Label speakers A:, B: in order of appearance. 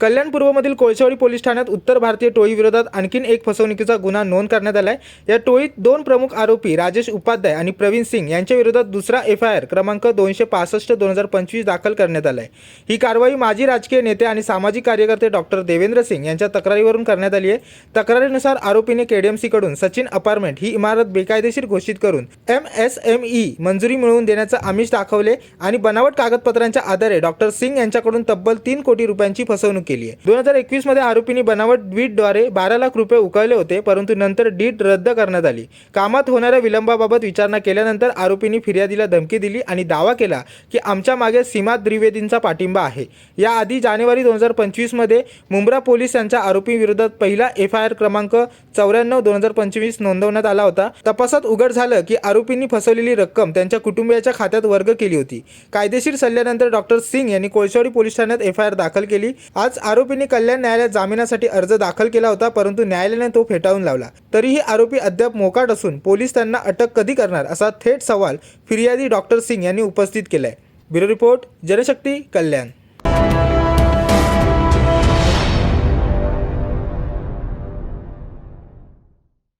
A: कल्याण पूर्वमधील Kolshewadi police ठाण्यात उत्तर भारतीय टोळीविरोधात आणखीन एक फसवणुकीचा गुन्हा नोंद करण्यात आला आहे या टोळीत दोन प्रमुख आरोपी राजेश उपाध्याय आणि प्रवीण सिंग यांच्या विरोधात दुसरा एफ आय आर क्रमांक दोनशे पासष्ट दोन हजार पंचवीस दाखल करण्यात आलाय. ही कारवाई माजी राजकीय नेते आणि सामाजिक कार्यकर्ते डॉक्टर देवेंद्र सिंग यांच्या तक्रारीवरून करण्यात आली आहे. तक्रारीनुसार आरोपीने केडीएमसीकडून सचिन अपार्टमेंट ही इमारत बेकायदेशीर घोषित करून एम एस एम ई मंजुरी मिळवून देण्याचं आमिष दाखवले आणि बनावट कागदपत्रांच्या आधारे डॉक्टर सिंग यांच्याकडून तब्बल तीन कोटी रुपयांची फसवणूक केली आहे. दोन हजार एकवीसमध्ये आरोपींनी बनावट डीडद्वारे बारा लाख रुपये उकळले होते परंतु नंतर डीड रद्द करण्यात आली. कामात होणाऱ्या विलंबाबाबत विचारणा केल्यानंतर आरोपींनी फिर्यादीला धमकी दिली आणि दावा केला की आमच्या मागे सीमा द्विवेदींचा पाठिंबा आहे. याआधी जानेवारी दोन हजार पंचवीसमध्ये मुंब्रा पोलीस यांच्या आरोपींविरोधात पहिला एफ आय आर क्रमांक चौऱ्याण्णव दोन हजार पंचवीस नोंदवण्यात आला होता. तपासात उघड झालं की आरोपींनी फसवलेली रक्कम त्यांच्या कुटुंबियाच्या खात्यात वर्ग केली होती. कायदेशीर सल्ल्यानंतर डॉक्टर सिंग यांनी कोळशेवाडी पोलीस ठाण्यात एफ आय आर दाखल केली. आज आरोपींनी कल्याण न्यायालयात जामिनासाठी अर्ज दाखल केला होता परंतु न्यायालयाने तो फेटाळून लावला. तरीही आरोपी अद्याप मोकाट असून पोलीस त्यांना अटक कधी करणार असा थेट सवाल फिर्यादी डॉक्टर सिंग यांनी उपस्थित केलाय. Bureau report Janshakti Kalyan.